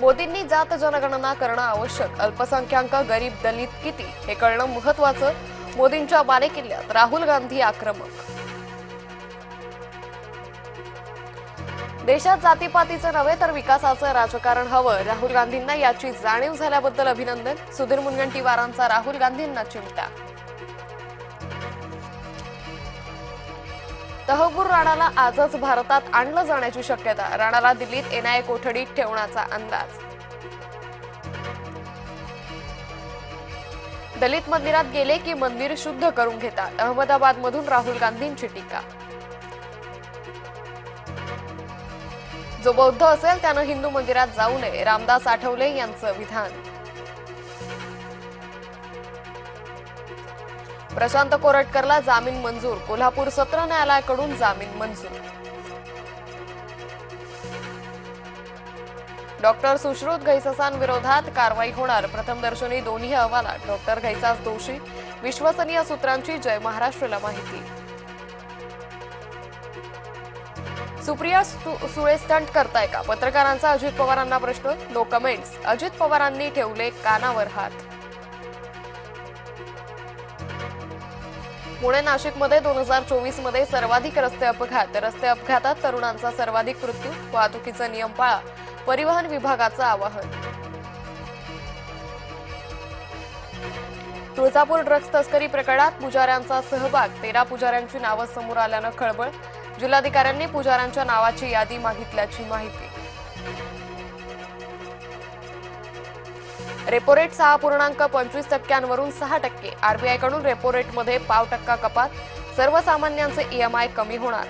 मोदींनी जात जनगणना करणं आवश्यक. अल्पसंख्याक गरीब दलित किती? हे कळणं महत्वाचं. मोदींच्या बालेकिल्ल्यात राहुल गांधी आक्रमक. देशात जातीपातीचं नव्हे तर विकासाचं राजकारण हवं. राहुल गांधींना याची जाणीव झाल्याबद्दल अभिनंदन. सुधीर मुनगंटीवारांचा राहुल गांधींना चिमटा. तहव्वूर राणाला आजच भारतात आणलं जाण्याची शक्यता. राणाला दिल्लीत एनआयए कोठडीत ठेवण्याचा अंदाज. दलित मंदिरात गेले की मंदिर शुद्ध करून घेतात. अहमदाबाद मधून राहुल गांधींची टीका. जो बौद्ध असेल त्यानं हिंदू मंदिरात जाऊ नये रामदास आठवले यांचं विधान. प्रशांत कोरटकरला जामीन मंजूर. कोल्हापूर सत्र न्यायालयाकडून जामीन मंजूर. डॉक्टर सुश्रुत घैससांविरोधात कारवाई होणार. प्रथमदर्शनी दोन्ही अहवालात. डॉक्टर घैसास दोषी. विश्वसनीय सूत्रांची जय महाराष्ट्रला माहिती. सुप्रिया सु- सुळे स्टंट करताय का? पत्रकारांचा अजित पवारांना प्रश्न. नो कमेंट्स अजित पवारांनी ठेवले कानावर हात. पुणे नाशिकमध्ये दोन हजार चोवीसमध्ये सर्वाधिक रस्ते अपघात. रस्ते अपघातात तरुणांचा सर्वाधिक मृत्यू वाहतुकीचा नियम पाळा परिवहन विभागाचं आवाहन. तुळजापूर ड्रग्ज तस्करी प्रकरणात पुजाऱ्यांचा सहभाग. तेरा पुजाऱ्यांची नावं समोर आल्यानं खळबळ. जिल्हाधिकाऱ्यांनी पुजाऱ्यांच्या नावाची यादी मागितल्याची माहिती. रेपो रेट सहा पूर्णांक पंचवीस टक्क्यांवरून सहा टक्के. आरबीआयकडून रेपो रेटमध्ये पाव टक्का कपात. सर्वसामान्यांचे ईएमआय कमी होणार.